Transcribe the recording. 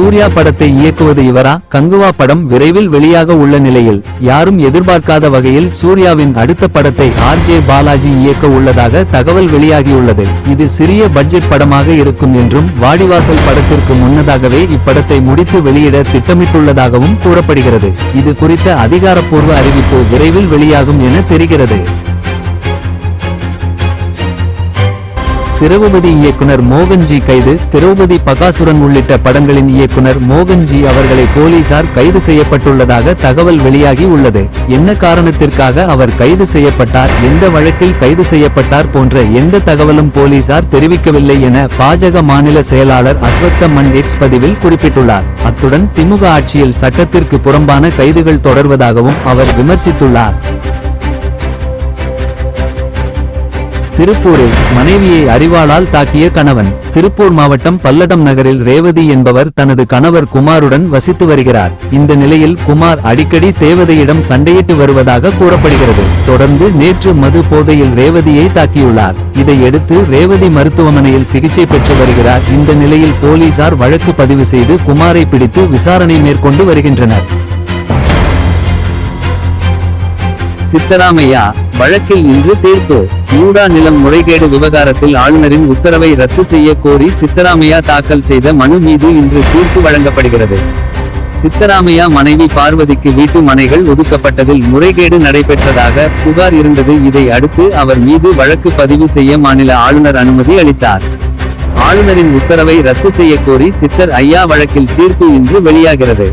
சூர்யா படத்தை இயக்குவது இவரா? கங்குவா படம் விரைவில் வெளியாக உள்ள நிலையில். யாரும் எதிர்பார்க்காத வகையில் சூர்யாவின் அடுத்த படத்தை ஆர் ஜே பாலாஜி இயக்க உள்ளதாக தகவல் வெளியாகியுள்ளது. இது சிறிய பட்ஜெட் படமாக இருக்கும் என்றும் வாடிவாசல் படத்திற்கு முன்னதாகவே இப்படத்தை முடித்து வெளியிட திட்டமிட்டுள்ளதாகவும் கூறப்படுகிறது. இது குறித்த அதிகாரப்பூர்வ அறிவிப்பு விரைவில் வெளியாகும் என தெரிகிறது. திரௌபதி இயக்குனர் மோகன்ஜி கைது. திரௌபதி பகாசுரன் உள்ளிட்ட படங்களின் இயக்குனர் மோகன்ஜி அவர்களை போலீசார் கைது செய்யப்பட்டுள்ளதாக தகவல் வெளியாகி உள்ளது. என்ன காரணத்திற்காக அவர் கைது செய்யப்பட்டார்? எந்த வழக்கில் கைது செய்யப்பட்டார் போன்ற எந்த தகவலும் போலீசார் தெரிவிக்கவில்லை என பாஜக மாநில செயலாளர் அஸ்வத்த மன் எக்ஸ் பதிவில் குறிப்பிட்டுள்ளார். அத்துடன் திமுக ஆட்சியில் சட்டத்திற்கு புறம்பான கைதுகள் தொடர்வதாகவும் அவர் விமர்சித்துள்ளார். திருப்பூரில் மனைவியை அறிவாளால் தாக்கிய கணவன். திருப்பூர் மாவட்டம் பல்லடம் நகரில் ரேவதி என்பவர் தனது கணவர் குமாருடன் வசித்து வருகிறார். இந்த நிலையில் குமார் அடிக்கடி தேவதையிடம் சண்டையிட்டு வருவதாக கூறப்படுகிறது. தொடர்ந்து நேற்று மது போதையில் ரேவதியை தாக்கியுள்ளார். இதையடுத்து ரேவதி மருத்துவமனையில் சிகிச்சை பெற்று வருகிறார். இந்த நிலையில் போலீசார் வழக்கு பதிவு செய்து குமாரை பிடித்து விசாரணை மேற்கொண்டு வருகின்றனர். சித்தராமையா வழக்கில் இன்று தீர்ப்பு. மூடா நிலம் முறைகேடு விவகாரத்தில் ஆளுநரின் உத்தரவை ரத்து செய்ய கோரி சித்தராமையா தாக்கல் செய்த மனு மீது இன்று தீர்ப்பு வழங்கப்படுகிறது. சித்தராமையா மனைவி பார்வதிக்கு வீட்டு மனைகள் ஒதுக்கப்பட்டதில் முறைகேடு நடைபெற்றதாக புகார் இருந்தது. இதை அடுத்து அவர் மீது வழக்கு பதிவு செய்ய மாநில ஆளுநர் அனுமதி அளித்தார். ஆளுநரின் உத்தரவை ரத்து செய்ய கோரி சித்தர் ஐயா வழக்கில் தீர்ப்பு இன்று வெளியாகிறது.